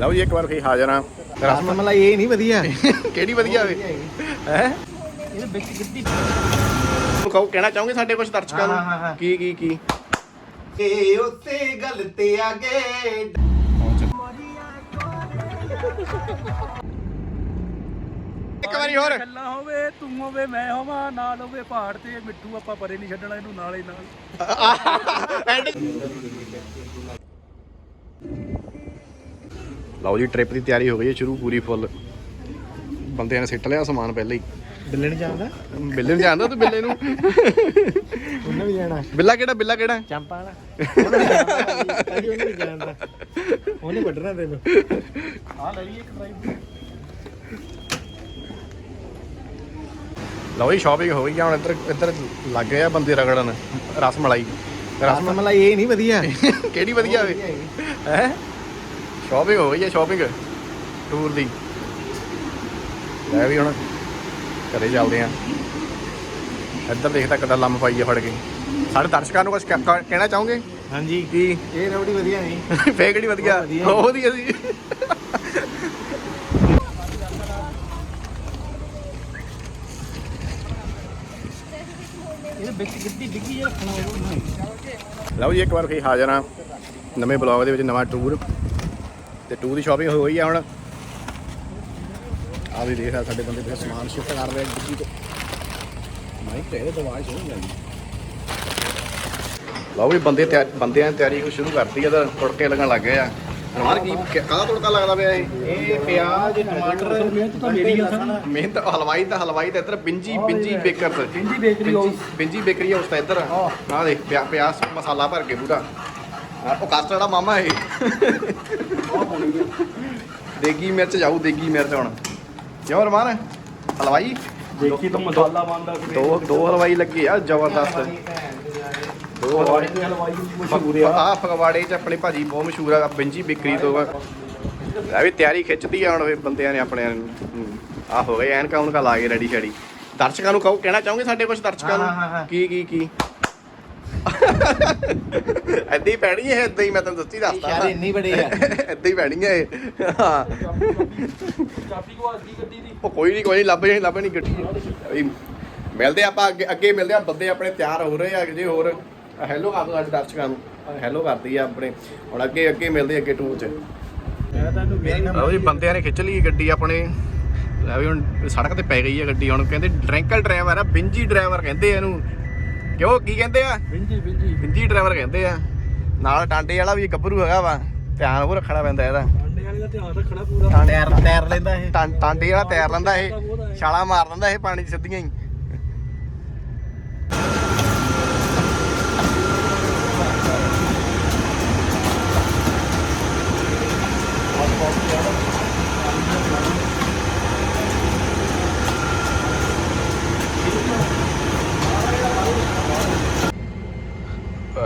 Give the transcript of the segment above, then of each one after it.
ਲਓ ਜੀ ਇੱਕ ਵਾਰ ਫੇਰ ਹਾਜ਼ਰ ਆ ਰਸਮ ਮਲਾਈ ਇਹ ਨਹੀਂ ਵਧੀਆ। ਕਿਹੜੀ ਵਧੀਆ ਹੋਵੇ ਹੈ? ਇਹ ਵਿੱਚ ਗਿੱਦੀ ਕਹੋ ਕਹਿਣਾ ਚਾਹੋਗੇ ਸਾਡੇ ਕੁਝ ਦਰਸ਼ਕਾਂ। ਨੂੰ? ਕੀ ਕੀ ਕੀ? ਏ ਉਸੇ ਗੱਲ ਤੇ ਆ ਗਏ। ਇੱਕ ਵਾਰੀ ਹੋਰ। ਕੱਲਾ ਹੋਵੇ ਤੂੰ ਹੋਵੇ ਮੈਂ ਹੋਵਾਂ ਨਾਲ ਹੋਵੇ ਪਹਾੜ ਤੇ ਮਿੱਠੂ ਆਪਾਂ ਪਰੇ ਨਹੀਂ ਛੱਡਣਾ ਇਹਨੂੰ ਨਾਲ ਹੀ ਨਾਲ। ਲਓ ਜੀ ਟ੍ਰਿਪ ਦੀ ਤਿਆਰੀ ਹੋ ਗਈ ਹੈ ਸ਼ੁਰੂ ਪੂਰੀ ਫੁੱਲ ਬੰਦਿਆਂ ਨੇ ਸਿੱਟ ਲਿਆ ਸਮਾਨ ਪਹਿਲਾਂ ਹੀ। ਬਿੱਲੇ ਨਹੀਂ ਜਾਂਦਾ ਬਿੱਲੇ ਨੂੰ ਜਾਣਦਾ ਤੂੰ ਬਿੱਲੇ ਨੂੰ? ਉਹਨੇ ਵੀ ਜਾਣਾ। ਬਿੱਲਾ ਕਿਹੜਾ ਬਿੱਲਾ ਕਿਹੜਾ? ਚੰਪਾ ਵਾਲਾ। ਉਹਨੇ ਵੀ ਜਾਣਾ ਅਜੀ ਉਹਨੇ ਵੀ ਜਾਣਦਾ। ਉਹਨੇ ਵੱਢਣਾ ਤੈਨੂੰ। ਆ ਲਈ ਇੱਕ ਡਰਾਈਵ ਲਓ ਜੀ ਸ਼ਾਪਿੰਗ ਹੋ ਗਈ ਆ ਹੁਣ ਇੱਧਰ ਇੱਧਰ ਲੱਗ ਗਏ ਆ ਬੰਦੇ ਰਗੜਨ। ਰਸ ਮਲਾਈ। ਰਸਮ ਮਲਾਈ ਇਹ ਨਹੀਂ ਵਧੀਆ। ਕਿਹੜੀ ਵਧੀਆ ਹੋਵੇ ਹੈ? ਸ਼ਾਪਿੰਗ ਹੋ ਗਈ ਹੈ ਸ਼ਾਪਿੰਗ ਟੂਰ ਦੀ। ਲੈ ਵੀ ਹੁਣ ਘਰੇ ਚੱਲਦੇ ਆ। ਇੱਧਰ ਦੇਖਦਾ ਕਿੱਦਾਂ ਲੰਮ ਪਾਈ ਆ ਫੜ ਕੇ। ਸਾਡੇ ਦਰਸ਼ਕਾਂ ਨੂੰ ਕੁਝ ਕਹਿਣਾ ਚਾਹੋਗੇ? ਹਾਂਜੀ। ਕੀ? ਇਹ ਰੌੜੀ ਵਧੀਆ ਨਹੀਂ। ਫੇਰ ਕਿਹੜੀ ਵਧੀਆ। ਉਹ ਵਧੀਆ। ਸੀ। ਇਹ ਵਿੱਚ ਗਿੱਦੀ ਡਿੱਗੀ ਜੇ ਰੱਖਣਾ ਉਹ ਲਓ ਜੀ ਇੱਕ ਵਾਰ ਫੇਰ ਹਾਜ਼ਰ ਆ। ਨਵੇਂ ਬਲੌਗ ਦੇ ਵਿੱਚ ਨਵਾਂ ਟੂਰ। ਤੇ ਟੂਰ ਦੀ ਸ਼ਾਪਿੰਗ ਹੋ ਗਈ ਆ ਹੁਣ। ਆ ਵੀ ਦੇਖ ਸਾਡੇ ਬੰਦੇ ਤੇ ਸਮਾਨ ਸ਼ਿਫਟ ਕਰ ਰਹੇ ਡਿੱਗੀ ਤੋਂ। ਮਾਈਕ ਤੇ ਇਹਦੇ ਆਵਾਜ਼ ਸੁਣੀ ਜਾਂਦੀ। ਲਓ ਵੀ ਬੰਦੇ ਬੰਦਿਆਂ ਨੇ ਤਿਆਰੀ ਸ਼ੁਰੂ ਕਰਤੀ ਆ ਤਾਂ ਤੁੜਕੇ ਲੱਗਣ ਲੱਗ ਗਏ ਆ। ਰਮਾਨ ਕੀ ਕਾਹਦਾ ਤੁੜਕਾ ਲੱਗਦਾ ਪਿਆ ਇਹ? ਇਹ ਪਿਆਜ਼ ਟਮਾਟਰ ਮਿਹਨਤ ਤਾਂ ਮੇਰੀ ਆ ਸਾਰੀ। ਮਿਹਨਤ ਹਲਵਾਈ ਤਾਂ ਹਲਵਾਈ ਤਾਂ ਇੱਧਰ Binji Binji baker Binji bakery house Binji bakery house ਤਾਂ ਇੱਧਰ। ਆ ਦੇਖ ਪਿਆ ਪਿਆਸ ਮਸਾਲਾ ਭਰ ਕੇ ਪੂਰਾ ਉਹ ਕਾਸਟਰ ਦਾ ਮਾਮਾ ਇਹ। ਦੇਗੀ ਮਿਰਚ ਜਾਊ ਦੇਗੀ ਮਿਰਚ ਹੁਣ। ਕਿਉਂ ਰਮਾਨ ਹਲਵਾਈ? ਦੇਖੀ ਤਾਂ ਮਸਾਲਾ ਬਣਦਾ ਦੋ ਦੋ ਹਲਵਾਈ ਲੱਗੇ ਆ ਜ਼ਬਰਦਸਤ। ਦੋ ਹਲਵਾਈ। ਦੀ ਹਲਵਾਈ ਮਸ਼ਹੂਰ ਆ। ਆ ਫਗਵਾੜੇ ਚ ਆਪਣੀ ਭਾਜੀ ਬਹੁਤ ਮਸ਼ਹੂਰ ਆ ਬਿੰਜੀ ਬੇਕਰੀ ਤੋਂ। ਇਹ ਵੀ ਤਿਆਰੀ ਖਿੱਚਦੀ ਆ ਹੁਣ ਵੀ ਬੰਦਿਆਂ ਨੇ ਆਪਣੇ ਆ ਹੋ। ਗਏ ਐਨਕਾਂ ਉਨਕਾਂ ਲਾ ਕੇ ਰੈਡੀ ਸ਼ੈਡੀ ਦਰਸ਼ਕਾਂ ਨੂੰ ਕਹੋ ਕਹਿਣਾ ਚਾਹੋਗੇ ਸਾਡੇ ਕੁਝ ਦਰਸ਼ਕਾਂ ਹਾਂ, ਹਾਂ, ਹਾਂ। ਨੂੰ ਕੀ ਕੀ ਕੀ? ਐਦਾਂ ਹੀ ਪੈਣੀ ਹੈ ਐਦਾਂ ਹੀ ਮੈਂ ਤੈਨੂੰ ਦੱਸੀ ਦੱਸਦਾ ਸ਼ਾਇਦ ਇੰਨੀ ਬੜੀ ਆ। ਐਦਾਂ ਹੀ ਪੈਣੀ ਹੈ ਇਹ। ਹਾਂ। ਚਾਬੀ ਕੋ ਗਈ ਗੱਡੀ ਦੀ। ਉਹ ਕੋਈ ਨਹੀਂ ਕੋਈ ਨਹੀਂ ਲੱਭ ਜਾਣੀ ਲੱਭ ਨਹੀਂ ਗੱਡੀ। ਮਿਲਦੇ ਆਪਾਂ ਅੱਗੇ ਅੱਗੇ ਮਿਲਦੇ ਆ ਬੰਦੇ ਆਪਣੇ ਤਿਆਰ ਹੋ ਰਹੇ ਆ ਜੇ ਹੋਰ ਹੈਲੋ ਕਰ ਦੋ ਸਾਡੇ ਦਰਸ਼ਕਾਂ ਨੂੰ। ਹੈਲੋ ਕਰਦੀ ਆ ਆਪਣੇ। ਹੁਣ ਅੱਗੇ ਅੱਗੇ ਮਿਲਦੇ ਅੱਗੇ ਟੂਰ 'ਚ। ਲਓ ਜੀ ਬੰਦਿਆਂ ਨੇ ਖਿੱਚ ਲਈ ਗੱਡੀ ਆਪਣੇ। ਲੈ ਵੀ ਹੁਣ ਸੜਕ ਤੇ ਪੈ ਗਈ ਆ ਗੱਡੀ। ਹੁਣ ਕਹਿੰਦੇ ਡਰਿੰਕਲ ਡਰਾਈਵਰ ਆ ਬਿੰਜੀ ਡਰਾਈਵਰ ਕਹਿੰਦੇ ਆ ਇਹਨੂੰ। ਕਿਉਂ ਕੀ ਕਹਿੰਦੇ ਆ? ਬਿੰਜੀ ਬਿੰਜੀ। ਬਿੰਜੀ ਡਰਾਈਵਰ ਕਹਿੰਦੇ ਆ। ਨਾਲ ਟਾਂਡੇ ਵਾਲਾ ਵੀ ਗੱਭਰੂ ਹੈਗਾ ਵਾ ਧਿਆਨ ਉਹ ਰੱਖਣਾ ਪੈਂਦਾ ਇਹਦਾ। ਆਂਡੇ ਵਾਲੇ ਦਾ ਧਿਆਨ ਰੱਖਣਾ ਪੂਰਾ। ਟਾਇਰ ਟਾਇਰ ਲੈਂਦਾ ਇਹ। ਟਾਂਡੇ ਵਾਲਾ ਤੈਰ ਲੈਂਦਾ ਇਹ। ਛਾਲਾ ਮਾਰ ਲੈਂਦਾ ਇਹ ਪਾਣੀ 'ਚ ਸਿੱਧੀਆਂ ਹੀ।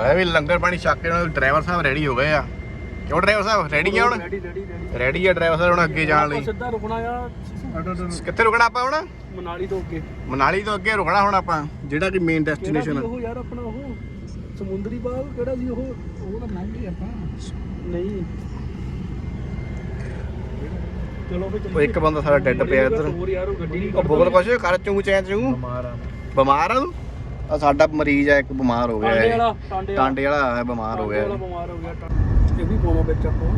ਐ ਵੀ ਲੰਗਰ ਪਾਣੀ ਛੱਕ ਕੇ ਹੁਣ ਡਰਾਈਵਰ ਸਾਹਿਬ ਰੈਡੀ ਹੋ ਗਏ ਆ। ਕਿਉਂ ਡਰਾਈਵਰ ਸਾਹਿਬ ਰੈਡੀ ਆ ਹੁਣ? ਰੈਡੀ ਰੈਡੀ ਰੈਡੀ ਰੈਡੀ ਆ ਡਰਾਈਵਰ ਸਾਹਿਬ ਹੁਣ ਅੱਗੇ ਜਾਣ ਲਈ। ਸਿੱਧਾ ਰੁਕਣਾ ਆ। ਕਿੱਥੇ ਰੁਕਣਾ ਆਪਾਂ ਹੁਣ? ਮਨਾਲੀ ਤੋਂ ਅੱਗੇ। ਮਨਾਲੀ ਤੋਂ ਅੱਗੇ ਰੁਕਣਾ ਹੁਣ ਆਪਾਂ ਜਿਹੜਾ ਕਿ ਮੇਨ ਡੈਸਟੀਨੇਸ਼ਨ ਸੀ ਉਹ ਯਾਰ ਆਪਣਾ ਉਹ ਸਮੁੰਦਰੀ ਬਾਗ ਕਿਹੜਾ ਸੀ ਉਹ? ਉਹ ਤਾਂ ਲੰਘ ਆਪਾਂ। ਨਹੀਂ। ਚਲੋ ਵੀ ਉਹ ਇੱਕ ਬੰਦਾ ਸਾਡਾ ਡੈੱਡ ਪਿਆ ਇੱਧਰ। ਹੋਰ ਯਾਰ ਉਹ ਗੱਡੀ ਨਹੀਂ ਉਹ ਬੋਲ ਕੁਛ ਕਰ ਚੂੰ ਚੈਂ ਚੂੰ ਮਾਰਾ ਬਿਮਾਰ ਆ ਤੂੰ? ਆ ਸਾਡਾ ਮਰੀਜ਼ ਆ ਇੱਕ ਬਿਮਾਰ ਹੋ ਗਿਆ ਟਾਂਡੇ ਵਾਲਾ ਟਾਂਡੇ ਵਾਲਾ। ਟਾਂਡੇ ਵਾਲਾ ਹੈ ਬਿਮਾਰ ਹੋ ਗਿਆ ਟਾਂਡੇ ਵਾਲਾ ਬਿਮਾਰ ਹੋ ਗਿਆ ਟਾਂਡੇ- ਇਹ ਵੀ ਪਾਉਣਾ ਵਿੱਚ ਆਪਾਂ।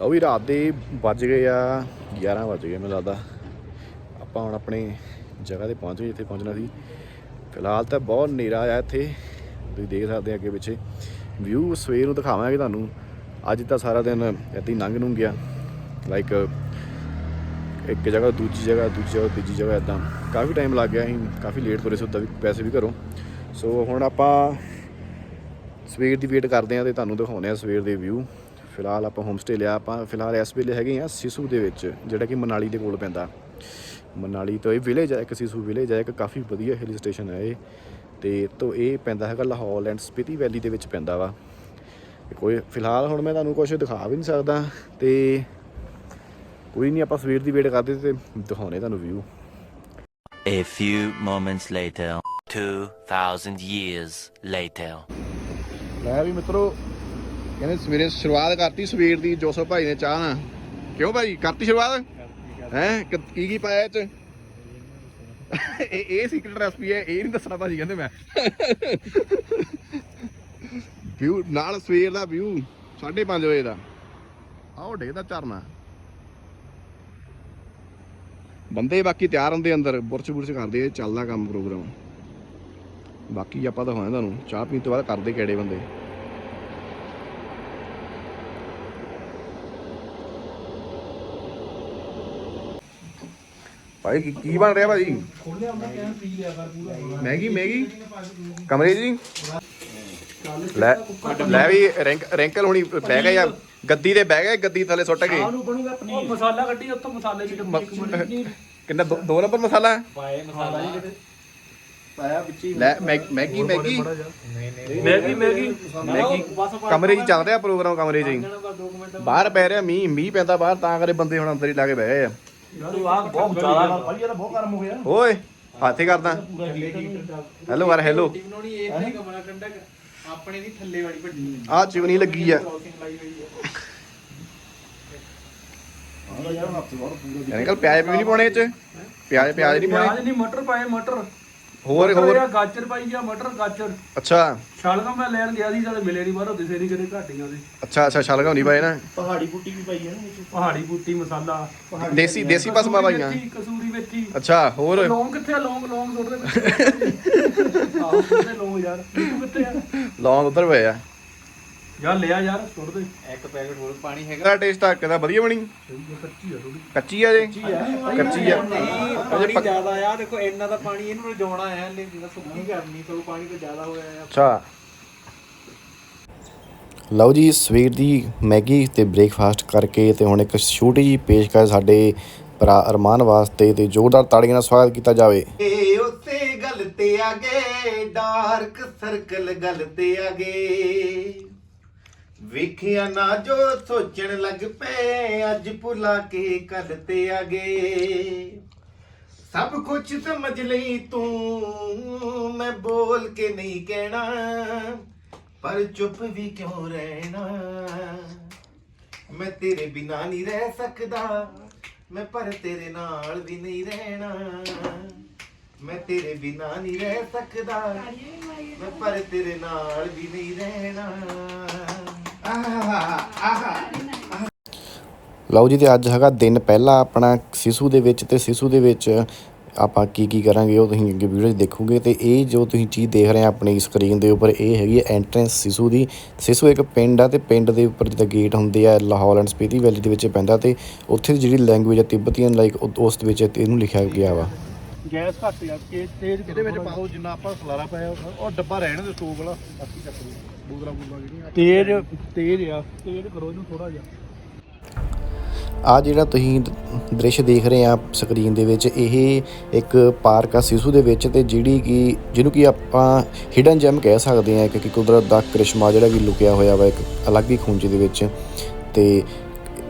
ਲਓ ਵੀ ਰਾਤ ਦੇ ਵੱਜ ਗਏ ਆ 11 ਵੱਜ ਗਏ ਮੈਨੂੰ ਲੱਗਦਾ। ਆਪਾਂ ਹੁਣ ਆਪਣੀ ਜਗ੍ਹਾ ਤੇ ਪਹੁੰਚ ਗਏ ਜਿੱਥੇ ਪਹੁੰਚਣਾ ਸੀ। ਫਿਲਹਾਲ ਤਾਂ ਬਹੁਤ ਹਨੇਰਾ ਆ ਇੱਥੇ। ਤੁਸੀਂ ਦੇਖ ਸਕਦੇ ਆ ਅੱਗੇ ਪਿੱਛੇ। ਵਿਊ ਸਵੇਰ ਨੂੰ ਦਿਖਾਵਾਂਗੇ ਤੁਹਾਨੂੰ। ਅੱਜ ਤਾਂ ਸਾਰਾ ਦਿਨ ਇੱਦਾਂ ਹੀ ਲੰਘ ਨੂੰ ਗਿਆ। ਲਾਈਕ ਇੱਕ ਜਗ੍ਹਾ, ਦੂਜੀ ਜਗ੍ਹਾ ਦੂਜੀ ਜਗ੍ਹਾ, ਤੀਜੀ ਜਗ੍ਹਾ ਇਦਾਂ ਕਾਫੀ ਟਾਈਮ ਲੱਗ ਗਿਆ ਸੀ, ਕਾਫੀ ਲੇਟ ਤੁਰੇ ਸੀ ਉੱਦਾਂ ਵੀ ਵੈਸੇ ਵੀ ਘਰੋਂ। ਸੋ ਹੁਣ ਆਪਾਂ ਸਵੇਰ ਦੀ ਵੇਟ ਕਰਦੇ ਆ ਤੇ ਤੁਹਾਨੂੰ ਦਿਖਾਉਂਦੇ ਆ ਸਵੇਰ ਦੇ ਵਿਊ ਫਿਲਹਾਲ ਆਪਾਂ ਹੋਮ ਸਟੇ ਲਿਆ, ਆਪਾਂ ਫਿਲਹਾਲ ਇਸ ਵੇਲੇ ਹੈਗੇ ਆ ਸਿਸੂ ਦੇ ਵਿੱਚ, ਜਿਹੜਾ ਕਿ ਮਨਾਲੀ ਦੇ ਕੋਲ ਪੈਂਦਾ। ਮਨਾਲੀ ਤੋਂ ਇਹ ਵਿਲੇਜ ਹੈ ਇੱਕ ਸਿਸੂ ਵਿਲੇਜ ਹੈ ਇੱਕ ਕਾਫੀ ਵਧੀਆ ਹਿਲ ਸਟੇਸ਼ਨ ਹੈ ਇਹ। ਤੇ ਤੋਂ ਇਹ ਪੈਂਦਾ ਹੈਗਾ ਲਾਹੌਰ ਐਂਡ ਸਪੀਤੀ ਵੈਲੀ ਦੇ ਵਿੱਚ ਪੈਂਦਾ ਵਾ। ਤੇ ਕੋਈ ਫਿਲਹਾਲ ਹੁਣ ਮੈਂ ਤੁਹਾਨੂੰ ਕੁਝ ਦਿਖਾ ਵੀ ਨਹੀਂ ਸਕਦਾ ਤੇ ਕੋਈ ਨਹੀਂ ਆਪਾਂ ਸਵੇਰ ਦੀ ਵੇਟ ਕਰਦੇ ਤੇ ਦਿਖਾਉਣੇ ਤੁਹਾਨੂੰ view A few moments later. 2,000 years later. ਲੈ ਵੀ ਮਿੱਤਰੋ ਕਹਿੰਦੇ ਸਵੇਰੇ ਸ਼ੁਰੂਆਤ ਕਰਤੀ ਸਵੇਰ ਦੀ ਜੋਸੋ ਭਾਈ ਨੇ ਚਾਹ ਨਾਲ। ਕਿਉਂ ਭਾਈ? ਕਰਤੀ ਸ਼ੁਰੂਆਤ? ਹੈ? ਕੀ ਕੀ ਪਾਇਆ ਇਹ ਚ? ਇਹ ਇਹ ਸੀਕ੍ਰੀਟ ਰੈਸਪੀ ਹੈ ਇਹ ਨਹੀਂ ਦੱਸਣਾ ਭਾਜੀ ਕਹਿੰਦੇ ਮੈਂ। ਵਿਊ ਨਾਲ ਸਵੇਰ ਦਾ ਵਿਊ 5:30 ਵਜੇ ਦਾ। ਆਹ ਡੇਗਦਾ ਝਰਨਾ। ਬੰਦੇ ਬਾਕੀ ਤਿਆਰ ਹੁੰਦੇ ਅੰਦਰ ਬੁਰਸ਼ ਬੁਰਸ਼ ਕਰਦੇ ਆ, ਚੱਲਦਾ ਕੰਮ ਪ੍ਰੋਗਰਾਮ। ਬਾਕੀ ਆਪਾਂ ਤਾਂ ਹੋਇਆ ਤੁਹਾਨੂੰ ਚਾਹ ਪੀਣ ਤੋਂ ਬਾਅਦ ਕਰਦੇ ਕਿਹੜੇ ਬੰਦੇ। ਭਾਈ ਕੀ ਕੀ ਬਣ ਰਿਹਾ ਭਾਜੀ ਖੋਲਿਆ ਉਹਨਾਂ ਕਹਿਣ ਪੀ ਲਿਆ ਕਰ ਪੂਰਾ। ਮੈਗੀ ਮੈਗੀ ਕਮਰੇ ਜੀ ਲੈ ਲੈ ਵੀ ਰੈਂਕ ਰੈਂਕਲ ਹੁਣੀ ਬਹਿ ਗਏ ਆ ਗੱਦੀ ਤੇ ਬਹਿ ਗਏ ਗੱਦੀ ਥੱਲੇ ਸੁੱਟ ਗਏ ਨੂੰ ਬਣੂਗਾ ਪਨੀਰ। ਮਸਾਲਾ ਕੱਢੀ ਉੱਤੋਂ ਮਸਾਲੇ ਦੀ ਡੱਬੀ ਇੱਕ ਬਣੀ ਕਿੰਨਾ ਦੋ- ਦੋ ਨੰਬਰ ਮਸਾਲਾ? ਹੈ? ਪਾਏ ਮਸਾਲਾ ਜੀ ਕਿਤੇ ਲੈ mag- Maggi Maggi Maggi Maggi Maggi ਕਮਰੇ 'ਚ ਚੱਲ ਰਿਹਾ ਪ੍ਰੋਗਰਾਮ ਕਮਰੇ 'ਚ ਹੀ। ਬਾਹਰ ਪੈ ਰਿਹਾ ਮੀਂਹ ਮੀਂਹ ਪੈਂਦਾ ਬਾਹਰ ਤਾਂ ਕਰੇ ਬੰਦੇ ਹੁਣ ਅੰਦਰ ਹੀ ਲਾ ਕੇ ਬਹਿ ਗਏ ਆ। ਬਹੁਤ ਜ਼ਿਆਦਾ ਭਾਈ ਤਾਂ ਬਹੁਤ ਗਰਮ ਹੋ ਗਿਆ ਓਏ ਹਾਥੇ ਕਰਦਾ। ਹੈਲੋ ਯਾਰ ਹੈਲੋ ਬਣਾਉਣੀ ਇਹ ਨਹੀਂ ਕਮਰਾ ਠੰਡਾ ਆਪਣੇ ਦੀ ਥੱਲੇ ਵਾਲੀ ਵੱਡੀ ਆ ਚਿਵਨੀ ਲੱਗੀ ਆ। ਅੰਕਲ ਪਿਆਜ਼ ਵੀ ਨਹੀਂ ਪਾਉਣੇ ਇਹ ਚ? ਪਿਆਜ਼ ਪਿਆਜ਼ ਨਹੀਂ ਪਾਉਣੇ? ਪਿਆਜ਼ ਨਹੀਂ ਮਟਰ ਪਾਏ ਮਟਰ। ਹੋਰ ਮਟਰ ਹੋਰ। ਆ, ਗਾਜਰ ਪਾਈ ਗਿਆ ਮਟਰ ਗਾਜਰ। ਅੱਛਾ। ਸ਼ਲਗਮ ਮੈਂ ਲੈਣ ਗਿਆ ਸੀ ਜਦ ਮਿਲੇ ਨਹੀਂ ਬਾਹਰੋਂ ਦਿਸੇ ਨਹੀਂ ਕਿਤੇ ਘਾਟੀਆਂ ਦੇ ਅੱਛਾ ਅੱਛਾ ਸ਼ਲਗਮ ਨਹੀਂ ਪਾਏ ਨਾ। ਪਹਾੜੀ ਬੂਟੀ ਵੀ ਪਾਈ ਹੈ ਨਾ ਵਿੱਚ। ਪਹਾੜੀ ਬੂਟੀ ਮਸਾਲਾ। ਦੇਸੀ ਦੇਸੀ ਪਸਮਾ ਪਾਈਆਂ। ਮੇਥੀ, ਕਸੂਰੀ ਮੇਥੀ। ਅੱਛਾ ਹੋਰ? ਲੌਂਗ ਕਿੱਥੇ ਆ? ਲੌਂਗ ਲੌਂਗ ਸੁੱਟ ਦੇ ਆਹੋ ਕਿੱਥੇ ਲੌਂਗ ਯਾਰ। ਤੂੰ ਕਿੱਥੇ ਆ? ਲੌਂਗ ਉਧਰ ਪਏ ਆ। ਯਾਰ ਲਿਆ ਯਾਰ ਸੁੱਟ ਦੇ। ਇੱਕ ਪੈਕਟ ਹੋਰ ਪਾਣੀ ਹੈਗਾ। ਇਹਦਾ ਟੇਸਟ ਆ ਕਿਦਾ ਵਧੀਆ ਬਣੀ? ਕੱਚੀ ਆ ਥੋੜੀ ਕੱਚੀ ਆ ਜੇ? ਕੱਚੀ ਆ। ਨਹੀਂ ਪਾਣੀ ਜ਼ਿਆਦਾ ਆ ਦੇਖੋ ਇੰਨਾ ਦਾ ਪਾਣੀ ਇਹਨੂੰ ਰਜਾਉਣਾ ਹੈ ਲੈ ਜਿਹੜਾ ਸੁੱਕੀ ਕਰਨੀ ਤੋਂ ਪਾਣੀ ਤੋਂ ਜ਼ਿਆਦਾ ਹੋਇਆ ਆ। ਅੱਛਾ। ਲਓ ਜੀ ਸਵੇਰ ਦੀ ਮੈਗੀ ਤੇ ਬ੍ਰੇਕਫਾਸਟ ਕਰਕੇ ਤੇ ਹੁਣ ਇੱਕ ਛੋਟੀ ਜੀ ਪੇਸ਼ਕਸ਼ ਸਾਡੇ ਭਰਾ ਅਰਮਾਨ ਵਾਸਤੇ ਤੇ ਜ਼ੋਰਦਾਰ ਤਾੜੀਆਂ ਨਾਲ ਸਵਾਗਤ ਕੀਤਾ ਜਾਵੇ। ਏ ਉਸੇ ਗੱਲ ਤੇ ਆ ਗਏ ਡਾਰਕ ਸਰਕਲ ਗੱਲ ਤੇ ਆ ਗਏ। ਵੇਖਿਆ ਨਾ ਜੋ ਸੋਚਣ ਲੱਗ ਪਏ, ਅੱਜ ਭੁਲਾ ਕੇ ਕੱਲ ਤੇ ਆ ਗਏ। ਸਭ ਕੁਝ ਸਮਝ ਲਈ ਤੂੰ, ਮੈਂ ਬੋਲ ਕੇ ਨਹੀਂ ਕਹਿਣਾ, ਪਰ ਚੁੱਪ ਵੀ ਕਿਉਂ ਰਹਿਣਾ? ਮੈਂ ਤੇਰੇ ਬਿਨਾ ਨਹੀਂ ਰਹਿ ਸਕਦਾ, ਮੈਂ ਪਰ ਤੇਰੇ ਨਾਲ ਵੀ ਨਹੀਂ ਰਹਿਣਾ। ਮੈਂ ਤੇਰੇ ਬਿਨਾ ਨਹੀਂ ਰਹਿ ਸਕਦਾ, ਮੈਂ ਪਰ ਤੇਰੇ ਨਾਲ ਵੀ ਨਹੀਂ ਰਹਿਣਾ। ਲਓ ਜੀ ਤੇ ਅੱਜ ਹੈਗਾ ਦਿਨ ਪਹਿਲਾ ਆਪਣਾ ਸਿਸੂ ਦੇ ਵਿੱਚ ਤੇ ਸਿਸੂ ਦੇ ਵਿੱਚ ਆਪਾਂ ਕੀ ਕੀ ਕਰਾਂਗੇ ਉਹ ਤੁਸੀਂ ਅੱਗੇ ਵੀਡੀਓ 'ਚ ਦੇਖੋਗੇ। ਤੇ ਇਹ ਜੋ ਤੁਸੀਂ ਚੀਜ਼ ਦੇਖ ਰਹੇ ਆ ਆਪਣੀ ਸਕਰੀਨ ਦੇ ਉੱਪਰ ਇਹ ਹੈਗੀ ਹੈ ਐਂਟਰੈਂਸ ਸਿਸੂ ਦੀ। ਸਿਸੂ ਇੱਕ ਪਿੰਡ ਆ ਤੇ ਪਿੰਡ ਦੇ ਉੱਪਰ ਜਿੱਦਾਂ ਗੇਟ ਹੁੰਦੇ ਆ ਲਾਹੌਰ ਐਂਡ ਸਪੀਤੀ ਵੈਲੀ ਦੇ ਵਿੱਚ ਪੈਂਦਾ ਤੇ ਉੱਥੇ ਦੀ ਜਿਹੜੀ ਲੈਂਗੁਏਜ ਆ ਤਿੱਬਤੀਅਨ ਲਾਈਕ ਉਸ ਦੇ ਵਿੱਚ ਇਹਨੂੰ ਲਿਖਿਆ ਗਿਆ ਵਾ। ਗੈਸ ਘੱਟ ਯਾਰ ਤੇਜ਼ ਤੇਜ਼ ਇਹਦੇ ਵਿੱਚ ਪਾਓ ਜਿੰਨਾ ਆਪਾਂ ਖਲਾਰਾ ਪਾਇਆ ਉਹ ਡੱਬਾ ਰਹਿਣ ਦੇ ਸਟੋਵ ਵਾਲਾ। ਬਾਕੀ ਚੱਕ ਲਓ। ਜਿਹੜੀਆਂ ਤੇਜ਼। ਤੇਜ਼ ਆ। ਤੇਜ਼ ਕਰੋ ਇਹਨੂੰ ਥੋੜਾ ਜਿਹਾ। ਆ ਜਿਹੜਾ ਤੁਸੀਂ ਦ੍ਰਿਸ਼ ਦੇਖ ਰਹੇ ਆ ਸਕਰੀਨ ਦੇ ਵਿੱਚ ਇਹ ਇੱਕ ਪਾਰਕ ਆ ਸਿਸੂ ਦੇ ਵਿੱਚ ਤੇ ਜਿਹੜੀ ਕਿ ਜਿਹਨੂੰ ਕਿ ਆਪਾਂ ਹਿਡਨ ਜੈਮ ਕਹਿ ਸਕਦੇ ਆ ਕਿ ਕੁਦਰਤ ਦਾ ਕ੍ਰਿਸ਼ਮਾ ਜਿਹੜਾ ਕਿ ਲੁਕਿਆ ਹੋਇਆ ਵਾ ਇੱਕ ਅਲੱਗ ਹੀ ਖੂੰਜ ਦੇ ਵਿੱਚ। ਤੇ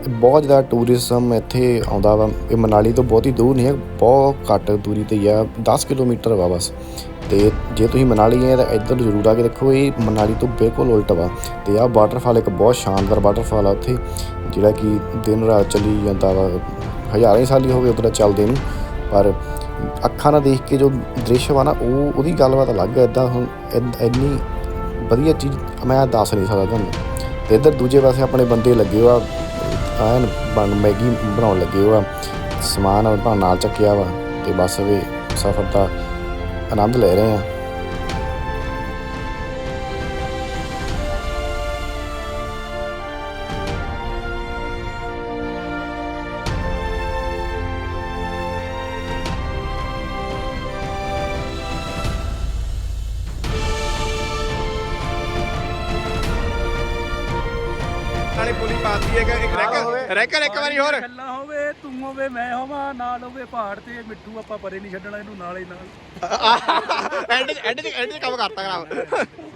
ਬਹੁਤ ਜ਼ਿਆਦਾ ਟੂਰਿਜ਼ਮ ਇੱਥੇ ਆਉਂਦਾ ਵਾ। ਇਹ ਮਨਾਲੀ ਤੋਂ ਬਹੁਤੀ ਦੂਰ ਨਹੀਂ ਹੈ ਬਹੁਤ ਘੱਟ ਦੂਰੀ ਤੇ ਹੀ ਆ 10 ਕਿਲੋਮੀਟਰ ਵਾ ਬਸ। ਤੇ ਜੇ ਤੁਸੀਂ ਮਨਾਲੀ ਆਏ ਤਾਂ ਇੱਧਰ ਜ਼ਰੂਰ ਆ ਕੇ ਦੇਖੋ, ਇਹ ਮਨਾਲੀ ਤੋਂ ਬਿਲਕੁਲ ਉਲਟ ਵਾ। ਤੇ ਆਹ ਵਾਟਰਫਾਲ ਇੱਕ ਬਹੁਤ ਸ਼ਾਨਦਾਰ ਵਾਟਰਫਾਲ ਆ ਉੱਥੇ, ਜਿਹੜਾ ਕਿ ਦਿਨ ਰਾਤ ਚੱਲੀ ਜਾਂਦਾ ਵਾ। ਹਜ਼ਾਰਾਂ ਹੀ ਸਾਲ ਹੀ ਹੋ ਗਏ ਉਧਰ ਚੱਲਦੇ ਨੂੰ, ਪਰ ਅੱਖਾਂ ਨਾਲ ਦੇਖ ਕੇ ਜੋ ਦ੍ਰਿਸ਼ ਵਾ ਨਾ, ਉਹ, ਉਹਦੀ ਗੱਲਬਾਤ ਅਲੱਗ ਹੈ ਇਦਾਂ ਹੁਣ ਇਦ- ਇੰਨੀ ਵਧੀਆ ਚੀਜ਼ ਮੈਂ ਦੱਸ ਨਹੀਂ ਸਕਦਾ ਤੁਹਾਨੂੰ। ਤੇ ਇੱਧਰ ਦੂਜੇ ਪਾਸੇ ਆਪਣੇ ਬੰਦੇ ਲੱਗੇ ਵਾ, ਐਨ ਬਣ, ਮੈਗੀ ਬਣਾਉਣ ਲੱਗੇ ਵਾ। ਸਮਾਨ ਆਪਣਾ ਨਾਲ ਚੱਕਿਆ ਵਾ, ਤੇ ਬਸ ਵੀ ਸਫ਼ਰ ਦਾ ਆਨੰਦ ਲੈ ਰਹੇ ਹਾਂ। ਹੋਵੇ, ਮੈਂ ਹੋਵਾਂ, ਨਾਲ ਹੋਵੇ, ਪਹਾੜ ਤੇ ਮਿੱਠੂ ਆਪਾਂ ਪਰੇ ਨਹੀਂ ਛੱਡਣਾ, ਇਹਨੂੰ ਨਾਲ ਹੀ ਨਾਲ। ਐਂਡ ਐਂਡ ਐਂਡ ਕੰਮ ਕਰਤਾ ਖਰਾਬ।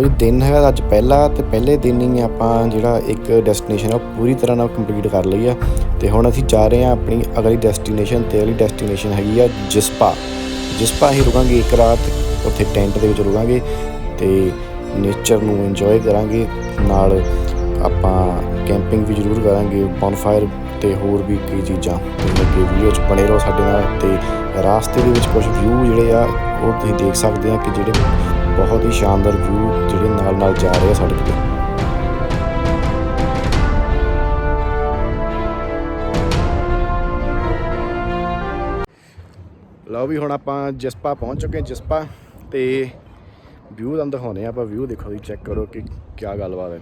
ਲਓ ਜੀ, ਦਿਨ ਹੈਗਾ ਅੱਜ ਪਹਿਲਾ ਤੇ ਪਹਿਲੇ ਦਿਨ ਹੀ ਆਪਾਂ ਜਿਹੜਾ ਇੱਕ ਡੈਸਟੀਨੇਸ਼ਨ ਆ ਉਹ ਪੂਰੀ ਤਰ੍ਹਾਂ ਨਾਲ ਕੰਪਲੀਟ ਕਰ ਲਈ ਆ। ਤੇ ਹੁਣ ਅਸੀਂ ਜਾ ਰਹੇ ਆ ਆਪਣੀ ਅਗਲੀ ਡੈਸਟੀਨੇਸ਼ਨ ਤੇ ਅਗਲੀ ਡੈਸਟੀਨੇਸ਼ਨ ਹੈਗੀ ਆ ਜਿਸਪਾ। ਜਿਸਪਾ ਹੀ ਰੁਕਾਂਗੇ ਇੱਕ ਰਾਤ, ਉੱਥੇ ਟੈਂਟ ਦੇ ਵਿੱਚ ਰੁਕਾਂਗੇ ਤੇ ਨੇਚਰ ਨੂੰ ਇੰਜੋਏ ਕਰਾਂਗੇ। ਨਾਲ ਆਪਾਂ ਕੈਂਪਿੰਗ ਵੀ ਜ਼ਰੂਰ ਕਰਾਂਗੇ ਬੌਨਫਾਇਰ ਤੇ ਹੋਰ ਵੀ ਕਈ ਚੀਜ਼ਾਂ। ਤੇ ਵੀਡੀਓ 'ਚ ਬਣੇ ਰਹੋ ਸਾਡੇ ਨਾਲ ਤੇ ਰਾਸਤੇ ਦੇ ਵਿੱਚ ਕੁਝ ਵਿਊ ਜਿਹੜੇ ਆ, ਉਹ ਤੁਸੀਂ ਦੇਖ ਸਕਦੇ ਆ ਕਿ ਜਿਹੜੇ ਬਹੁਤ ਹੀ ਸ਼ਾਨਦਾਰ ਵਿਊ ਜਿਹੜੇ ਨਾਲ ਨਾਲ ਜਾ ਰਹੇ ਆ ਸੜਕ ਤੇ। ਲਓ ਵੀ ਹੁਣ ਆਪਾਂ ਜਸਪਾ ਪਹੁੰਚ ਚੁੱਕੇ ਹਾਂ, ਜਿਸਪਾ ਤੇ ਵਿਊ ਤੁਹਾਨੂੰ ਦਿਖਾਉਣੇ ਆਪਾਂ, ਵਿਊ ਦੇਖੋ ਜੀ ਚੈੱਕ ਕਰੋ ਕਿ ਕੀ ਗੱਲਬਾਤ ਹੈ।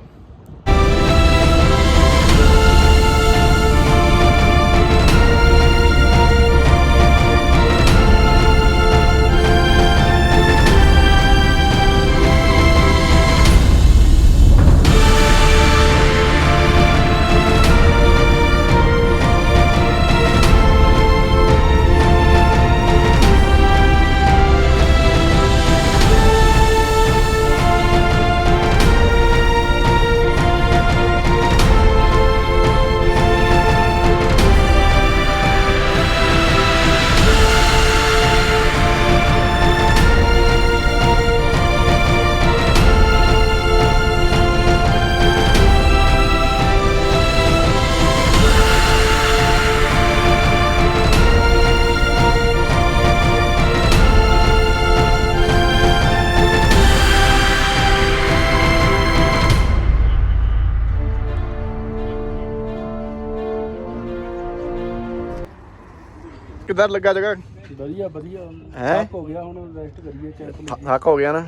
ਕਿੱਦਾਂ ਲੱਗਾ ਜਗ੍ਹਾ ਵਧੀਆ ਵਧੀਆ। ਹੈਂ? ਥੱਕ ਹੋ ਗਿਆ ਹੁਣ ਰੈਸਟ ਕਰੀਏ ਕੈਂਪ ਥ- ਥੱਕ ਹੋ ਗਿਆ ਨਾ?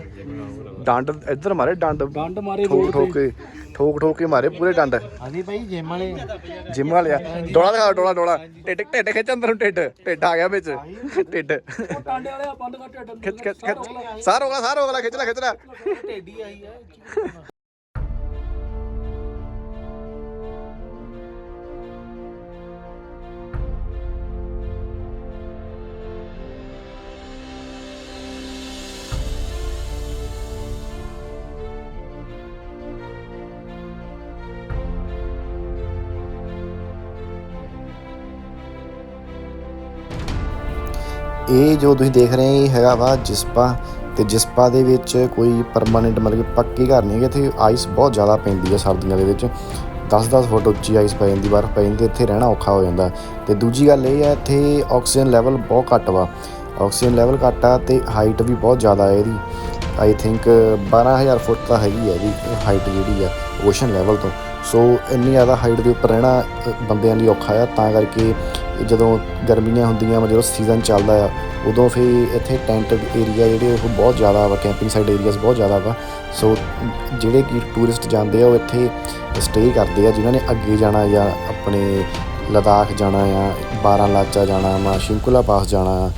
ਡੰਡ ਇੱਧਰ ਮਾਰੇ ਡੰਡ ਗੰਡ ਮਾਰੇ ਠੋਕ ਠੋਕ ਕੇ ਠੋਕ ਠੋਕ ਕੇ ਮਾਰੇ ਪੂਰੇ ਡੰਡ। ਹਾਂਜੀ ਭਾਈ ਜਿਮ ਵਾਲੇ ਜਿਮ ਵਾਲਿਆ ਡੋਲਾ ਦਿਖਾ ਡੋਲਾ ਡੋਲਾ। ਢਿੱਡ ਢਿੱਡ ਖਿੱਚ ਅੰਦਰ ਨੂੰ ਢਿੱਡ ਆ ਗਿਆ ਵਿੱਚ। ਢਿੱਡ। ਉਹ ਟਾਂਡੇ ਵਾਲੇ ਆ ਬੰਦ ਕਰ ਢੱਡ ਖਿੱਚ ਖਿੱਚ ਖਿੱਚ। ਸਾਰ ਹੋਗਾ ਸਾਰ ਹੋਗਾ ਖਿੱਚ ਲੈ ਖਿੱਚ ਲੈ। ਢੇਡੀ ਆਈ ਹੈ ਇਹ ਜੋ ਤੁਸੀਂ ਦੇਖ ਰਹੇ ਹੋ, ਇਹ ਹੈਗਾ ਵਾ ਜਿਸਪਾ ਤੇ ਜਿਸਪਾ ਦੇ ਵਿੱਚ ਕੋਈ ਪਰਮਾਨੈਂਟ ਮਤਲਬ ਕਿ ਪੱਕੇ ਘਰ ਨਹੀਂ ਹੈਗੇ। ਇੱਥੇ ਆਈਸ ਬਹੁਤ ਜ਼ਿਆਦਾ ਪੈਂਦੀ ਹੈ ਸਰਦੀਆਂ ਦੇ ਵਿੱਚ। 10-10 ਫੁੱਟ ਉੱਚੀ ਆਈਸ ਪੈ ਜਾਂਦੀ, ਬਰਫ਼ ਪੈ ਜਾਂਦੀ, ਇੱਥੇ ਰਹਿਣਾ ਔਖਾ ਹੋ ਜਾਂਦਾ। ਤੇ ਦੂਜੀ ਗੱਲ ਇਹ ਹੈ ਇੱਥੇ ਆਕਸੀਜਨ ਲੈਵਲ ਬਹੁਤ ਘੱਟ ਵਾ। ਆਕਸੀਜਨ ਲੈਵਲ ਘੱਟ ਆ ਤੇ ਹਾਈਟ ਵੀ ਬਹੁਤ ਜ਼ਿਆਦਾ ਹੈ ਇਹਦੀ। ਆਈ ਥਿੰਕ 12000 ਫੁੱਟ ਤਾਂ ਹੈਗੀ ਹੈ ਇਹਦੀ ਹਾਈਟ ਜਿਹੜੀ ਆ ਓਸ਼ਨ ਲੈਵਲ ਤੋਂ। ਸੋ ਇੰਨੀ ਜ਼ਿਆਦਾ ਹਾਈਟ ਦੇ ਉੱਪਰ ਰਹਿਣਾ ਬੰਦਿਆਂ ਲਈ ਔਖਾ ਆ। ਤਾਂ ਕਰਕੇ ਜਦੋਂ ਗਰਮੀਆਂ ਹੁੰਦੀਆਂ ਵਾ, ਜਦੋਂ ਸੀਜ਼ਨ ਚੱਲਦਾ ਆ, ਉਦੋਂ ਫਿਰ ਇੱਥੇ ਟੈਂਟ ਏਰੀਆ ਜਿਹੜੇ ਉਹ ਬਹੁਤ ਜ਼ਿਆਦਾ ਵਾ ਕੈਂਪਿੰਗ ਸਾਈਡ ਏਰੀਆਜ਼ ਬਹੁਤ ਜ਼ਿਆਦਾ ਵਾ। ਸੋ ਜਿਹੜੇ ਕਿ ਟੂਰਿਸਟ ਜਾਂਦੇ ਆ, ਉਹ ਇੱਥੇ ਸਟੇ ਕਰਦੇ ਆ, ਜਿਨ੍ਹਾਂ ਨੇ ਅੱਗੇ ਜਾਣਾ ਜਾਂ ਆਪਣੇ ਲਦਾਖ ਜਾਣਾ ਆ ਬਾਰਾਂ ਲਾਚਾ ਜਾਣਾ ਵਾ, ਸ਼ਿੰਕੁਲਾ ਪਾਸ ਜਾਣਾ।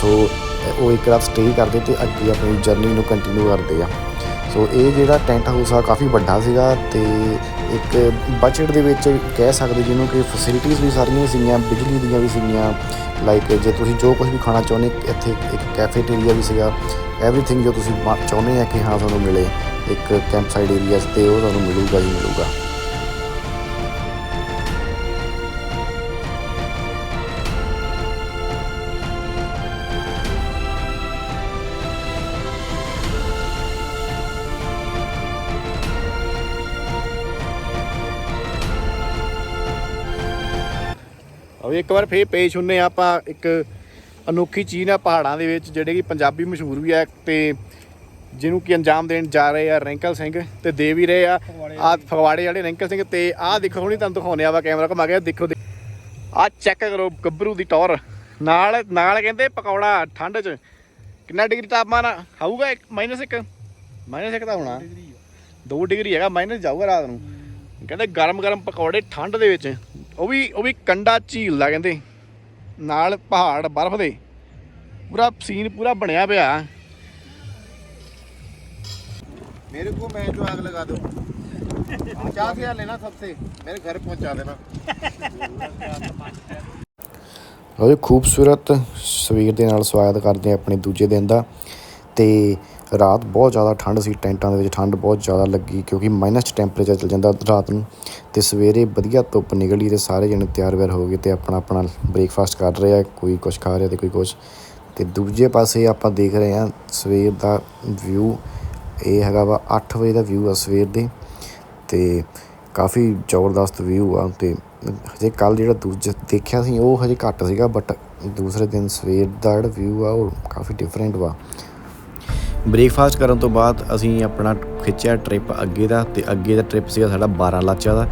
ਸੋ ਉਹ ਇੱਕ ਰਾਤ ਸਟੇ ਕਰਦੇ ਤੇ ਅੱਗੇ ਆਪਣੀ ਜਰਨੀ ਨੂੰ ਕੰਟੀਨਿਊ ਕਰਦੇ ਆ। ਸੋ ਇਹ ਜਿਹੜਾ ਟੈਂਟ ਹਾਊਸ ਆ ਕਾਫੀ ਵੱਡਾ ਸੀਗਾ ਤੇ ਇੱਕ ਬਜਟ ਦੇ ਵਿੱਚ ਕਹਿ ਸਕਦੇ ਜਿਹਨੂੰ ਕਿ ਫੈਸਿਲਿਟੀਆਂ ਵੀ ਸਾਰੀਆਂ ਸੀਗੀਆਂ, ਬਿਜਲੀ ਦੀਆਂ ਵੀ ਸੀਗੀਆਂ ਲਾਈਕ ਜੇ ਤੁਸੀਂ ਜੋ ਕੁਝ ਵੀ ਖਾਣਾ ਚਾਹੁੰਦੇ, ਇੱਥੇ ਇੱਕ ਕੈਫੇਟੇਰੀਆ ਵੀ ਸੀਗਾ। ਐਵਰੀਥਿੰਗ ਜੋ ਤੁਸੀਂ ਚਾਹੁੰਦੇ ਆ ਕਿ ਹਾਂ, ਤੁਹਾਨੂੰ ਮਿਲੇ। ਇੱਕ ਕੈਂਪ ਸਾਈਡ ਏਰੀਆਸ ਤੇ ਉਹ ਤੁਹਾਨੂੰ ਮਿਲੂਗਾ ਹੀ ਮਿਲੂਗਾ। ਅਬ ਇੱਕ ਵਾਰ ਫੇਰ ਪੇਸ਼ ਹੁੰਨੇ ਆਪਾਂ ਇੱਕ ਅਨੋਖੀ ਚੀਜ਼ ਆ ਪਹਾੜਾਂ ਦੇ ਵਿੱਚ ਜਿਹੜੇ ਕਿ ਪੰਜਾਬੀ ਮਸ਼ਹੂਰ ਵੀ ਆ ਤੇ ਜਿਹਨੂੰ ਕਿ ਅੰਜਾਮ ਦੇਣ ਜਾ ਰਹੇ ਆ ਰੈਂਕਲ ਸਿੰਘ ਤੇ ਦੇ ਵੀ ਰਹੇ ਆ। ਆ ਫਗਵਾੜੇ ਵਾਲੇ ਰੈਂਕਲ ਸਿੰਘ ਤੇ ਆਹ ਦੇਖੋ ਹੁਣੀ ਤੁਹਾਨੂੰ ਦਿਖਾਉਣੇ ਆ ਵਾ ਕੈਮਰਾ ਘੁਮਾ ਗਿਆ ਦੇਖੋ ਆ ਚੈੱਕ ਕਰੋ ਗੱਭਰੂ ਦੀ ਟੌਰ। ਨਾਲ ਨਾਲ ਕਹਿੰਦੇ ਪਕੌੜਾ ਠੰਡ 'ਚ। ਕਿੰਨਾ ਡਿਗਰੀ ਤਾਪਮਾਨ ਆ? ਹੋਊਗਾ ਇੱਕ ਮਾਈਨਸ ਇੱਕ? ਮਾਈਨਸ ਇੱਕ ਤਾਂ ਹੋਣਾ। 2 ਡਿਗਰੀ ਹੈਗਾ ਮਾਈਨਸ ਜਾਊਗਾ ਰਾਤ ਨੂੰ। ਕਹਿੰਦੇ ਗਰਮ ਗਰਮ ਪਕੌੜੇ ਠੰਡ ਦੇ ਵਿੱਚ। ਉਹ ਵੀ ਉਹ ਵੀ ਕੰਡਾ ਝੀਲ ਦਾ ਕਹਿੰਦੇ ਨਾਲ ਪਹਾੜ ਬਰਫ਼ ਦੇ ਪੂਰਾ ਸੀਨ ਪੂਰਾ ਬਣਿਆ ਪਿਆ मेरे को मैं जो आग लगा दूं पचास हजार लेना सबसे मेरे घर पहुंचा देना ਲਓ ਜੀ ਖੂਬਸੂਰਤ ਸਵੇਰ ਦੇ ਨਾਲ ਸਵਾਗਤ ਕਰਦੇ ਹਾਂ ਆਪਣੇ ਦੂਜੇ ਦਿਨ ਦਾ ਤੇ ਰਾਤ ਬਹੁਤ ਜ਼ਿਆਦਾ ਠੰਡ ਸੀ, ਟੈਂਟਾਂ ਦੇ ਵਿੱਚ ਠੰਡ ਬਹੁਤ ਜ਼ਿਆਦਾ ਲੱਗੀ ਕਿਉਂਕਿ ਮਾਈਨਸ 'ਚ ਟੈਂਪਰੇਚਰ ਚੱਲ ਜਾਂਦਾ ਰਾਤ ਨੂੰ ਤੇ ਸਵੇਰੇ ਵਧੀਆ ਧੁੱਪ ਨਿਕਲੀ ਤੇ ਸਾਰੇ ਜਣੇ ਤਿਆਰ ਵਿਆਰ ਹੋ ਗਏ ਤੇ ਆਪਣਾ ਆਪਣਾ ਬ੍ਰੇਕਫਾਸਟ ਕਰ ਰਹੇ ਆ, ਕੋਈ ਕੁਝ ਖਾ ਰਿਹਾ ਤੇ ਕੋਈ ਕੁਝ ਤੇ ਦੂਜੇ ਪਾਸੇ ਆਪਾਂ ਦੇਖ ਰਹੇ ਆ ਸਵੇਰ ਦਾ ਵਿਊ ਇਹ ਹੈਗਾ ਵਾ 8 ਵਜੇ ਦਾ ਵਿਊ ਆ ਸਵੇਰ ਦੇ ਤੇ ਕਾਫੀ ਜ਼ਬਰਦਸਤ ਵਿਊ ਆ ਤੇ ਹਜੇ ਕੱਲ ਜਿਹੜਾ ਦੂਜਾ ਦੇਖਿਆ ਸੀ ਉਹ ਹਜੇ ਘੱਟ ਸੀਗਾ ਬਟ ਦੂਸਰੇ ਦਿਨ ਸਵੇਰ ਦਾ ਜਿਹੜਾ ਵਿਊ ਆ ਉਹ ਕਾਫੀ ਡਿਫਰੈਂਟ ਵਾ। ਬ੍ਰੇਕਫਾਸਟ ਕਰਨ ਤੋਂ ਬਾਅਦ ਅਸੀਂ ਆਪਣਾ ਖਿੱਚਿਆ ਟ੍ਰਿਪ ਅੱਗੇ ਦਾ ਤੇ ਅੱਗੇ ਦਾ ਟ੍ਰਿਪ ਸੀਗਾ ਸਾਡਾ 12 ਲਾਚਾ ਦਾ।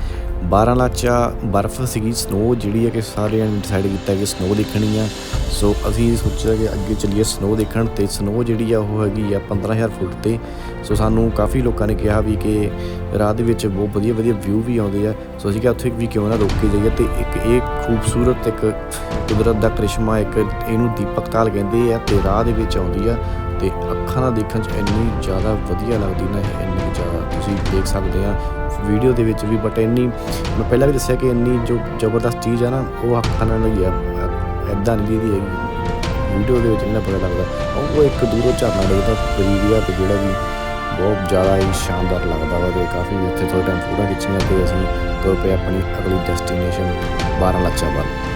12 ਲਾਚਾ ਬਰਫ਼ ਸੀਗੀ ਸਨੋ ਜਿਹੜੀ ਹੈ ਕਿ ਸਾਰਿਆਂ ਨੇ ਡਿਸਾਈਡ ਕੀਤਾ ਕਿ ਸਨੋ ਦੇਖਣੀ ਆ। ਸੋ ਅਸੀਂ ਸੋਚਿਆ ਕਿ ਅੱਗੇ ਚੱਲੀਏ ਸਨੋ ਦੇਖਣ ਤੇ ਸਨੋ ਜਿਹੜੀ ਆ ਉਹ ਹੈਗੀ ਆ 15000 ਫੁੱਟ ਤੇ। ਸੋ ਸਾਨੂੰ ਕਾਫੀ ਲੋਕਾਂ ਨੇ ਕਿਹਾ ਵੀ ਕਿ ਰਾਹ ਦੇ ਵਿੱਚ ਬਹੁਤ ਵਧੀਆ ਵਧੀਆ ਵਿਊ ਵੀ ਆਉਂਦੇ ਆ। ਸੋ ਅਸੀਂ ਕਿਹਾ ਉੱਥੇ ਵੀ ਕਿਉਂ ਨਾ ਰੁਕ ਕੇ ਜਾਈਏ ਤੇ ਇੱਕ ਇਹ ਖੂਬਸੂਰਤ ਇੱਕ ਕੁਦਰਤ ਦਾ ਕ੍ਰਿਸ਼ਮਾ ਇੱਕ ਇਹਨੂੰ ਦੀਪਕ ਤਾਲ ਕਹਿੰਦੇ ਆ ਤੇ ਰਾਹ ਦੇ ਵਿੱਚ ਆਉਂਦੀ ਆ। ਤੇ ਅੱਖਾਂ ਨਾਲ ਦੇਖਣ 'ਚ ਇੰਨੀ ਜ਼ਿਆਦਾ ਵਧੀਆ ਲੱਗਦੀ ਨਾ ਇੰਨੀ ਜ਼ਿਆਦਾ। ਤੁਸੀਂ ਦੇਖ ਸਕਦੇ ਆ, ਵੀਡੀਓ ਦੇ ਵਿੱਚ ਵੀ ਬਟ ਇੰਨੀ, ਮੈਂ ਪਹਿਲਾਂ ਵੀ ਦੱਸਿਆ ਕਿ ਇੰਨੀ ਜੋ ਜ਼ਬਰਦਸਤ ਚੀਜ਼ ਆ ਨਾ, ਉਹ ਅੱਖਾਂ ਨਾਲ ਹੀ ਆ ਐਦਾਂ ਨਹੀਂ ਦੀ ਹੈਗੀ। ਵੀਡੀਓ ਦੇ ਵਿੱਚ ਇੰਨਾ ਪਤਾ ਲੱਗਦਾ, ਉਹ ਇੱਕ ਦੂਰੋਂ ਝਰਨਾ ਲੱਗਦਾ ਬਰੀਵੀਆ ਤੇ ਜਿਹੜਾ ਵੀ ਬਹੁਤ ਜ਼ਿਆਦਾ ਹੀ ਸ਼ਾਨਦਾਰ ਲੱਗਦਾ ਵਾ ਤੇ ਕਾਫੀ ਉੱਥੇ ਥੋੜਾ ਟਾਈਮ ਫੋਟੋ ਖਿੱਚੀਆਂ ਤੇ ਅਸੀਂ ਤੁਰ ਪਏ ਆਪਣੀ ਅਗਲੀ ਡੈਸਟੀਨੇਸ਼ਨ 12 ਲੱਚਾ ਵੱਲ।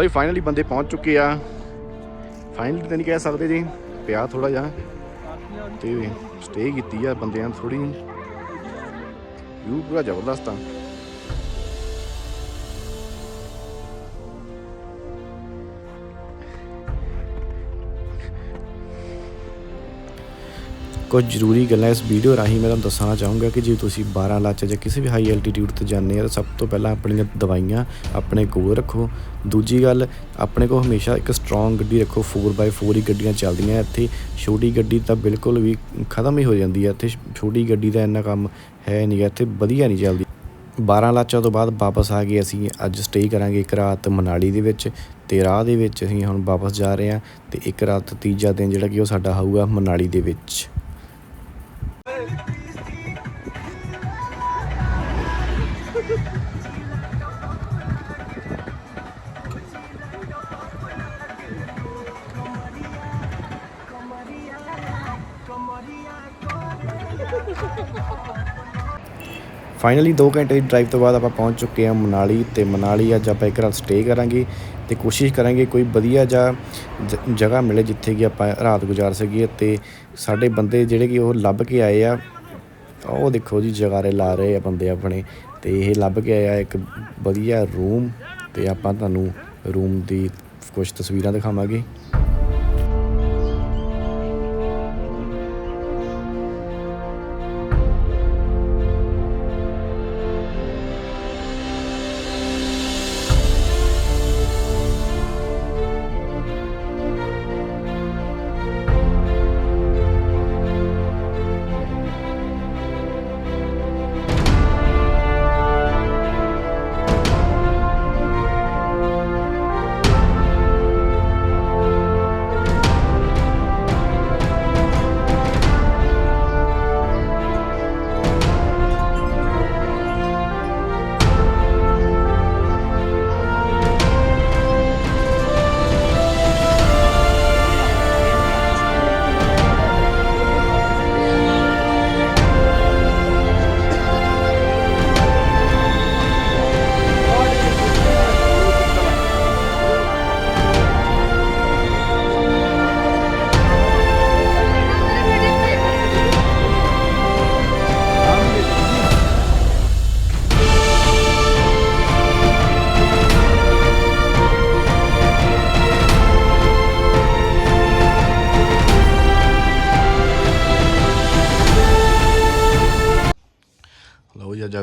ਲਓ ਜੀ ਫਾਈਨਲੀ ਬੰਦੇ ਪਹੁੰਚ ਚੁੱਕੇ ਆ। ਫਾਈਨਲੀ ਤਾਂ ਨਹੀਂ ਕਹਿ ਸਕਦੇ ਜੀ, ਪਿਆ ਥੋੜਾ ਜਿਹਾ। ਤੇ ਸਟੇ ਕੀਤੀ ਆ ਬੰਦਿਆਂ ਥੋੜੀ ਵਿਊ ਪੂਰਾ ਜ਼ਬਰਦਸਤ ਆ। ਕੁਝ ਜ਼ਰੂਰੀ ਗੱਲਾਂ ਇਸ ਵੀਡੀਓ ਰਾਹੀਂ ਮੈਂ ਤੁਹਾਨੂੰ ਦੱਸਣਾ ਚਾਹੂੰਗਾ ਕਿ ਜੇ ਤੁਸੀਂ 12 ਲੱਚ ਜਾਂ ਕਿਸੇ ਵੀ ਹਾਈ ਐਲਟੀਟਿਊਡ ਤੇ ਜਾਂਦੇ ਆ ਤਾਂ ਸਭ ਤੋਂ ਪਹਿਲਾਂ ਆਪਣੀਆਂ ਦਵਾਈਆਂ ਆਪਣੇ ਕੋਲ ਰੱਖੋ। ਦੂਜੀ ਗੱਲ, ਆਪਣੇ ਕੋਲ ਹਮੇਸ਼ਾ ਇੱਕ ਸਟਰੋਂਗ ਗੱਡੀ ਰੱਖੋ। 4x4 ਹੀ ਗੱਡੀਆਂ ਚੱਲਦੀਆਂ ਇੱਥੇ। ਛੋਟੀ ਗੱਡੀ ਤਾਂ ਬਿਲਕੁਲ ਵੀ ਖਤਮ ਹੀ ਹੋ ਜਾਂਦੀ ਹੈ ਇੱਥੇ ਛੋਟੀ ਗੱਡੀ ਦਾ ਇੰਨਾ ਕੰਮ ਹੈ ਨਹੀਂ ਗਾ। ਇੱਥੇ ਵਧੀਆ ਨਹੀਂ ਚੱਲਦੀ। 12 ਲਾਚਾਂ ਤੋਂ ਬਾਅਦ ਵਾਪਸ ਆ ਗਏ ਅਸੀਂ। ਅੱਜ ਸਟੇ ਕਰਾਂਗੇ ਇੱਕ ਰਾਤ ਮਨਾਲੀ ਦੇ ਵਿੱਚ ਤੇ ਰਾਹ ਦੇ ਵਿੱਚ ਅਸੀਂ ਹੁਣ ਵਾਪਸ ਜਾ ਰਹੇ ਹਾਂ ਤੇ ਇੱਕ ਰਾਤ ਤੀਜਾ ਦਿਨ ਜਿਹੜਾ ਕਿ ਉਹ ਸਾਡਾ ਹੋਊਗਾ ਮਨਾਲੀ ਦੇ ਵਿੱਚ। ਫਾਈਨਲੀ 2 ਘੰਟੇ ਦੀ ਡਰਾਈਵ ਤੋਂ ਬਾਅਦ ਆਪਾਂ ਪਹੁੰਚ ਚੁੱਕੇ ਹਾਂ ਮਨਾਲੀ ਤੇ ਮਨਾਲੀ ਅੱਜ ਆਪਾਂ ਇੱਕ ਰਾਤ ਸਟੇ ਕਰਾਂਗੇ ਤੇ ਕੋਸ਼ਿਸ਼ ਕਰਾਂਗੇ ਕੋਈ ਵਧੀਆ ਜਿਹਾ ਜ- ਜਗ੍ਹਾ ਮਿਲੇ ਜਿੱਥੇ ਕਿ ਆਪਾਂ ਰਾਤ ਗੁਜ਼ਾਰ ਸਕੀਏ ਤੇ ਸਾਡੇ ਬੰਦੇ ਜਿਹੜੇ ਕਿ ਉਹ ਲੱਭ ਕੇ ਆਏ ਆ, ਉਹ ਦੇਖੋ ਜੀ ਜਗਾਰੇ ਲਾ ਰਹੇ ਆ ਬੰਦੇ ਆਪਣੇ ਤੇ ਇਹ ਲੱਭ ਕੇ ਆਇਆ ਇੱਕ ਵਧੀਆ ਰੂਮ ਤੇ ਆਪਾਂ ਤੁਹਾਨੂੰ ਰੂਮ ਦੀ ਕੁਝ ਤਸਵੀਰਾਂ ਦਿਖਾਵਾਂਗੇ।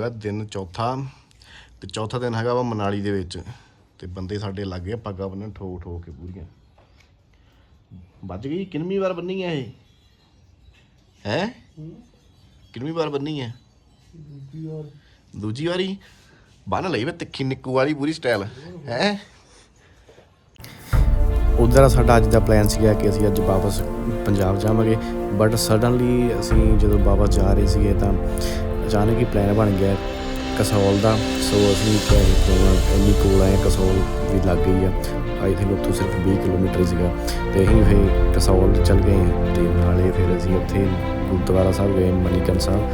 ਹੈਗਾ ਦਿਨ ਚੌਥਾ ਤੇ ਚੌਥਾ ਦਿਨ ਹੈਗਾ ਵਾ ਮਨਾਲੀ ਦੇ ਵਿੱਚ ਤੇ ਬੰਦੇ ਸਾਡੇ ਲੱਗ ਗਏ ਪੱਗਾਂ ਬੰਨਣ ਠੋਕ ਠੋਕ ਕੇ ਪੂਰੀਆਂ। ਵੱਜ ਗਈ? ਕਿੰਨਵੀਂ ਵਾਰ ਬੰਨੀ ਹੈ ਇਹ? ਹੈ? ਕਿੰਨਵੀਂ ਵਾਰ ਬੰਨੀ ਹੈ ਦੂਜੀ ਵਾਰੀ। ਬੰਨ ਲਈ ਵੇ ਤਿੱਖੀ ਨਿੱਕੂ ਵਾਲੀ ਪੂਰੀ ਸਟਾਈਲ ਹੈ? ਉਧਰ ਸਾਡਾ ਅੱਜ ਦਾ ਪਲਾਨ ਸੀਗਾ ਕਿ ਅਸੀਂ ਅੱਜ ਵਾਪਸ ਪੰਜਾਬ ਜਾਵਾਂਗੇ ਬਟ ਸਡਨਲੀ ਅਸੀਂ ਜਦੋਂ ਵਾਪਸ ਜਾ ਰਹੇ ਸੀਗੇ ਤਾਂ ਅਚਾਨਕ ਹੀ ਪਲਾਨ ਬਣ ਗਿਆ। ਕਸੌਲ ਦਾ, ਸੋ ਅਸੀਂ ਕਿਹਾ ਕਿ ਇੰਨੀ ਕੋਲ ਆਏ, ਕਸੌਲ ਵੀ ਲੱਗ ਗਈ ਆ। ਆਈ ਥਿੰਕ ਉੱਥੋਂ ਸਿਰਫ 20 ਕਿਲੋਮੀਟਰ ਹੀ ਸੀਗਾ। ਤੇ ਅਸੀਂ ਫਿਰ ਕਸੌਲ ਚੱਲ ਗਏ ਤੇ ਨਾਲੇ ਫਿਰ ਅਸੀਂ ਉੱਥੇ ਗੁਰਦੁਆਰਾ ਸਾਹਿਬ ਗਏ ਮਨੀਕਰਨ ਸਾਹਿਬ।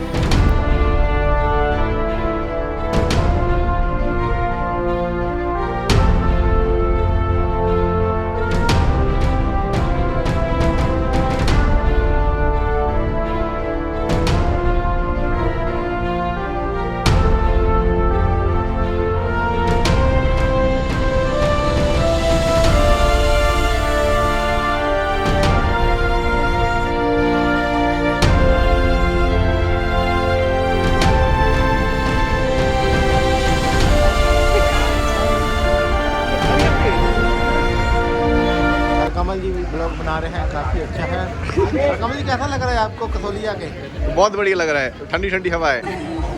बना रहे हैं काफ़ी अच्छा है। कमल जी कैसा लग रहा है आपको कसौली आके बहुत बढ़िया लग रहा है ठंडी ठंडी हवा है।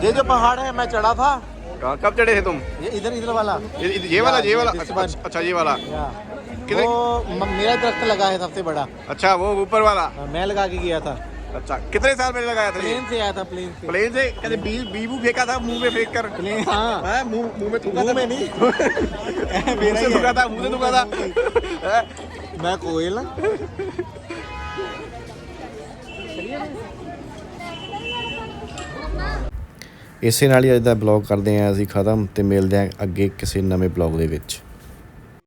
ये जो पहाड़ है मैं चढ़ा था। कहाँ- कब चढ़े थे तुम? ये इधर इधर वाला। ये, ये वाला ये वाला। This one. अच्छा, अच्छा ये वाला। या। कितने- वो म- मेरा दरख्त लगा है सबसे बड़ा। अच्छा वो ऊपर वाला। हाँ, मैं लगा के गया था। अच्छा कितने साल पहले लगाया था ये? प्लेन से आया था प्लेन से। प्लेन से? कहते बीज बीबू फेंका था मुँह में फेंक कर। प्लेन हाँ। हाँ, मुँह मुँह में थूका मुँह था में नहीं। मुँह मेरा से ही थूका था मुँह से थूका था। हैं? ਮੈਂ ਕੋਇਲ ਇਸੇ ਨਾਲ ਹੀ ਅੱਜ ਦਾ ਬਲੌਗ ਕਰਦੇ ਆਂ ਅਸੀਂ ਖਤਮ ਤੇ ਮਿਲਦੇ ਆਂ ਅੱਗੇ ਕਿਸੇ ਨਵੇਂ ਬਲੌਗ ਦੇ ਵਿੱਚ।